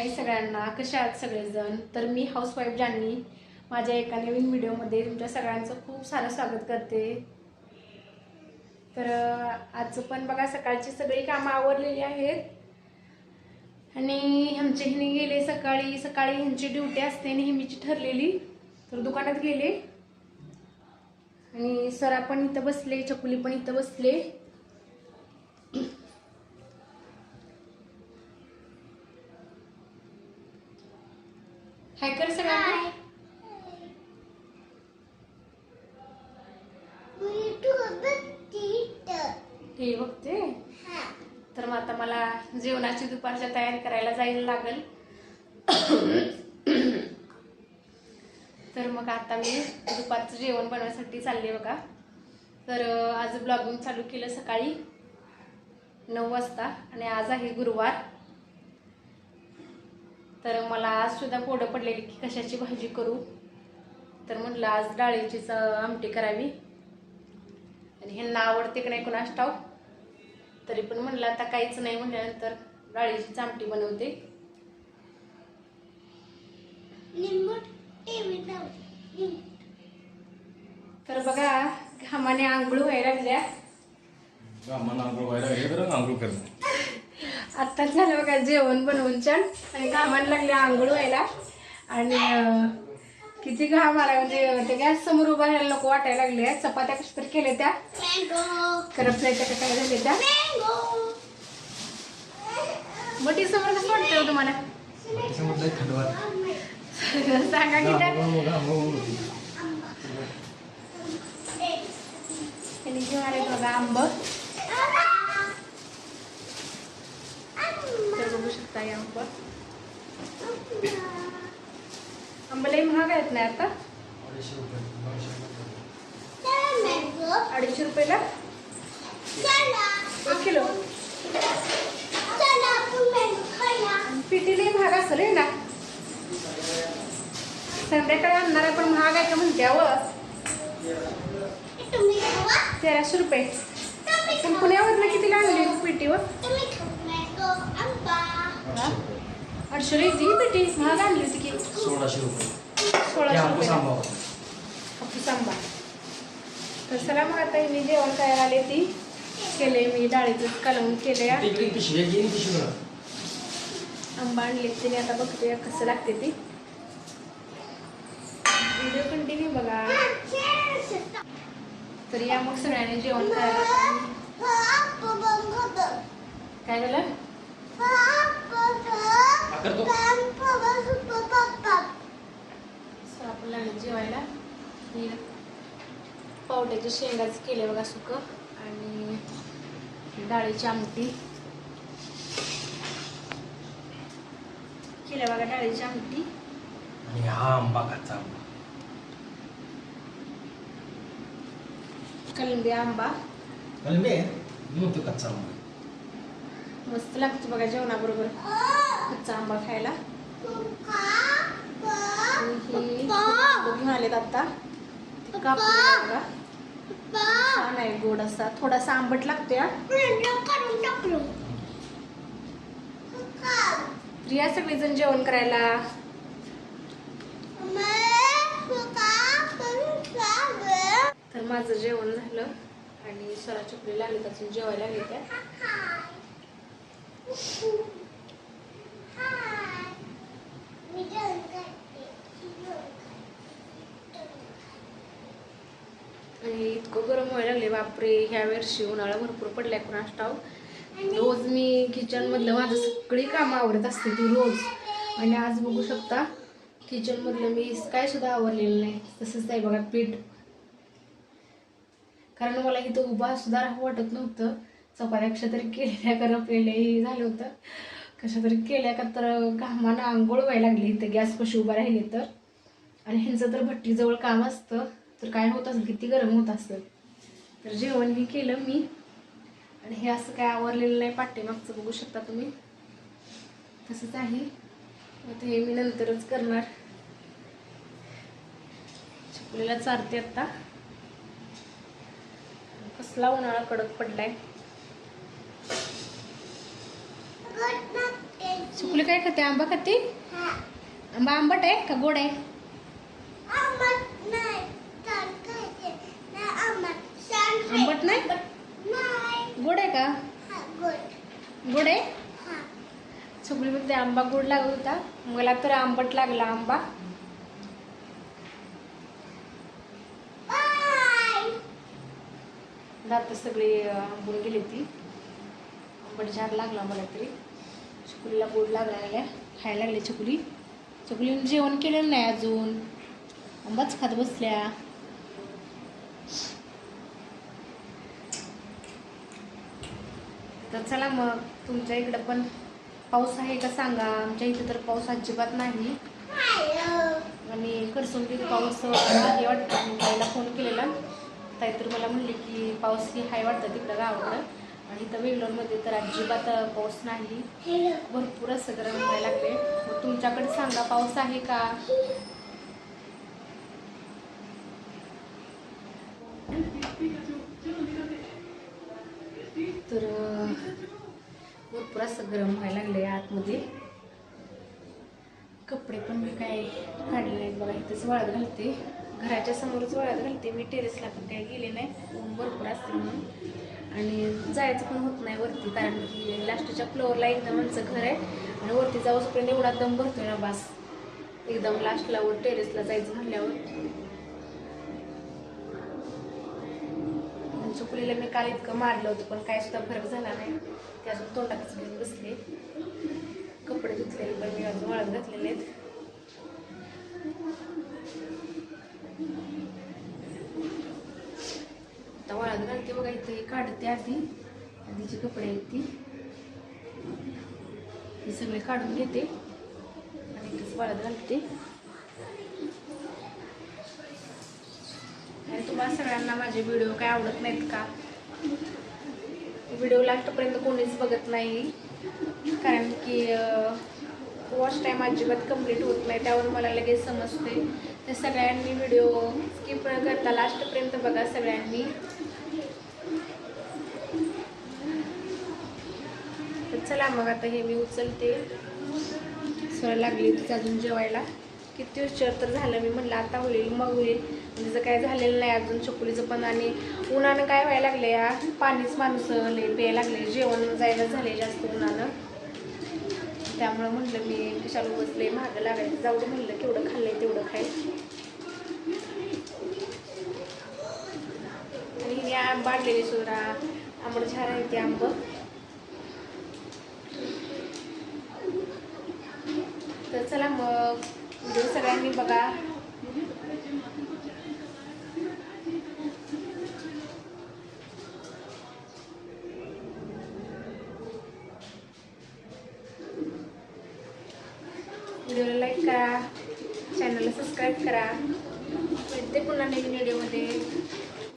हाय सगळ्यांना कशा आहात सगळेजण? तर मी हाऊसवाईफ जानवी माझ्या एका नवीन व्हिडिओमध्ये तुमच्या सगळ्यांचं खूप सारं स्वागत करते. तर आजचं पण बघा सकाळची सगळी कामं आवरलेली आहेत. आणि आमचे हिने गेले सकाळी सकाळी ह्यांची ड्युटी असते नेहमीची ठरलेली. तर दुकानात गेले. आणि सर पण इथं बसले चकुली पण इथं बसले. हाय कर सगळ्यांना. हे बघते. तर मग आता मला जेवणाची दुपारच्या तयारी करायला जायला लागेल. तर मग आता मी दुपारचं जेवण बनवायसाठी चालले बघा. तर आज ब्लॉगिंग चालू केलं सकाळी नऊ वाजता आणि आज आहे गुरुवार. तर मला आज सुद्धा पोडं पडलेली की कशाची भाजी करू? तर म्हटलं आज डाळीचीच आमटी करावी. आणि ह्यांना आवडते की नाही कुणास ठाव तरी पण म्हणलं आता काहीच नाही म्हटल्यानंतर डाळीची आमटी बनवते. तर बघा घामाने आंघोळ व्हायला लागल्या. आम्हाला आंघोळ व्हायला हे तर आंघोळ करणं? आत्ताच झालं बघा जेवण बनवून छान. आणि घामाने लागले आंघोळ व्हायला. आणि किती घाम आला म्हणजे ते गॅस समोर उभा राहायला नको वाटायला लागले. चपात्या कशा तरी केल्या त्या. करपल्याच्या का काय झाल्या त्या. बटी समोर कसं वाटतं हो तुम्हाला. सांगा की त्या आंब तर बघू शकता हे आंब? आंब लई महाग आहेत ना आता? अडीचशे रुपयाला? एक किलो. पिठी लई महाग असेल ना? संध्याकाळी आणणार आहे पण महाग आहे का म्हणते अव तेराशे रुपये. पण पुण्यावरनं किती आणली पिठी व आठशे रुपये. पिठी महाग आणली होती की सोळाशे रुपये सोळाशे हे रुपये आंबा होता. हापूस आंबा तर चला मग आता मी जेवण करायला आले ती केले मी डाळीचं कालवून केले. आंबा आणले तिने आता बघते कसं लागते ती व्हिडिओ कंटिन्यू बघा तर या मग सगळ्यांनी जेवण करायला काय झालं करतो. लागले जेवायला मी पावट्याच्या शेंगाच केले बघा सुक आणि डाळीची आमटी. केल्या बघा डाळीची आमटी. आणि हा आंबा कच्चा आंबा. कलंबी आंबा. म्हणून तो कच्चा आंबा. मस्त लागतो बघा जेवणाबरोबर. कच्चा आंबा खायला आलेत आता. छान आहे गोड असा. थोडासा आंबट लागतोय. तर या सगळेजण जेवण करायला. तर माझं जेवण झालं आणि स्वरा चुकली लागली त्यातून जेवायला त्या आणि इतकं गरम व्हायला लागले बापरे ह्या वर्षी उन्हाळा भरपूर पडलाय कुणास ठाव रोज मी किचन मधलं माझं सगळी कामं आवरत असते ती रोज. आणि आज बघू शकता किचन मधलं मी काय सुद्धा आवरलेलं नाही. तसंच आहे बघा पीठ. कारण मला इथं उभा सुद्धा राहू वाटत नव्हतं. चपात्या कशा तरी केलेल्या करपलेल्या हे झालं होतं. कशा तरी केल्या का तर घामानं आंघोळ व्हायला लागली. इथं गॅस कशी उभा राहिली तर. आणि ह्यांचं तर भट्टीजवळ काम असतं. तर काय होत असेल किती गरम होत असेल. तर जेवण हे केलं मी. आणि हे असं काय आवरलेलं नाही पाठीमागचं बघू शकता तुम्ही. तसंच आहे. आता हे मी नंतरच करणार. छकुलीला चारते आता. कसला उन्हाळा कडक पडलाय. चुकली काय खाते? आंबा खाते? आंबा आंबट आहे का गोड आहे? आंबट नाही? गोड आहे का? गोड आहे? चुकलीमध्ये आंबा गोड लागत होता. मला तर आंबट लागला आंबा. दात सगळे आंबून गेली ती. आंबट झाड लागला मला तरी. चकुलीला गोड लागला खायला लागले चकुली चकुलीने जेवण केलेलं नाही अजून. आंबाच खात बसल्या. तर चला मग तुमच्या इकडं पण पाऊस आहे का सांगा? आमच्या इथे तर पाऊस अजिबात नाही. आणि करसुंडीत पाऊस आहे वाटतं. मी ताईला फोन केलेला. ताई तर मला म्हणली की पाऊस ही आहे वाटतं तिकडं गावाकडं. आणि इथं वेंगलोरमध्ये तर अजिबात पाऊस नाही. भरपूर असं गरम व्हायला लागले मग तुमच्याकडे सांगा पाऊस आहे का तर अं, भरपूर असं गरम व्हायला लागले आतमध्ये. कपडे पण मी काय काढले नाहीत बघा इथेच वाळत घालते. घराच्या समोरच वाळत घालते मी टेरेसला पण काही गेले नाही. ऊन भरपूर असते म्हणून. आणि जायचं पण होत नाही वरती कारण की लास्टच्या फ्लोअरला एकदम आमचं घर आहे. आणि वरती जाऊसपर्यंत एवढा दम भरतोय ना बास. एकदम लास्टला वर टेरेसला जायचं म्हणल्यावर. चुकलेलं मी काल इतकं मारलं होतं पण काय सुद्धा फरक झाला नाही. ते अजून तोंडातच घेऊन बसले. कपडे धुतलेले पण मी अजून वाळत घातलेले आहेत. आता वाळत घालते बघा इथे हे काढते आधी. आधीचे कपडे आहेत ती. हे सगळे काढून घेते. आणि इथेच वाळत घालते आणि तुम्हाला सगळ्यांना माझे व्हिडिओ काय आवडत नाहीत का? व्हिडिओ लास्टपर्यंत कोणीच बघत नाही. कारण की वॉच टाईम अजिबात कंप्लीट होत नाही. त्यावर मला लगेच समजते. तर सगळ्यांनी व्हिडिओ स्किप न करता लास्टपर्यंत बघा सगळ्यांनी. तर चला मग आता हे मी उचलते. सर लागली होती अजून जेवायला. किती उशीर तर झालं. मी म्हणलं आता होईल मग होईल. म्हणजे तिचं काय झालेलं नाही अजून चकुलीचं पण आणि उन्हानं काय व्हायला लागले या? पाणीच माणूस लय प्यायला लागले. जेवण जायला झाले जास्त उन्हानं. त्यामुळं म्हटलं मी कशाला बसले महाग लागायचं. जाऊ म्हणलं केवढं खाल्लंय तेवढं खाय. आणि हिने आंब आणलेली सुद्धा आंबड झाड आहे ते आंब. तर चला मग. व्हिडिओ सगळ्यांनी बघा. व्हिडिओला लाईक करा. चॅनलला सबस्क्राईब करा. भेटते पुन्हा नवीन व्हिडिओमध्ये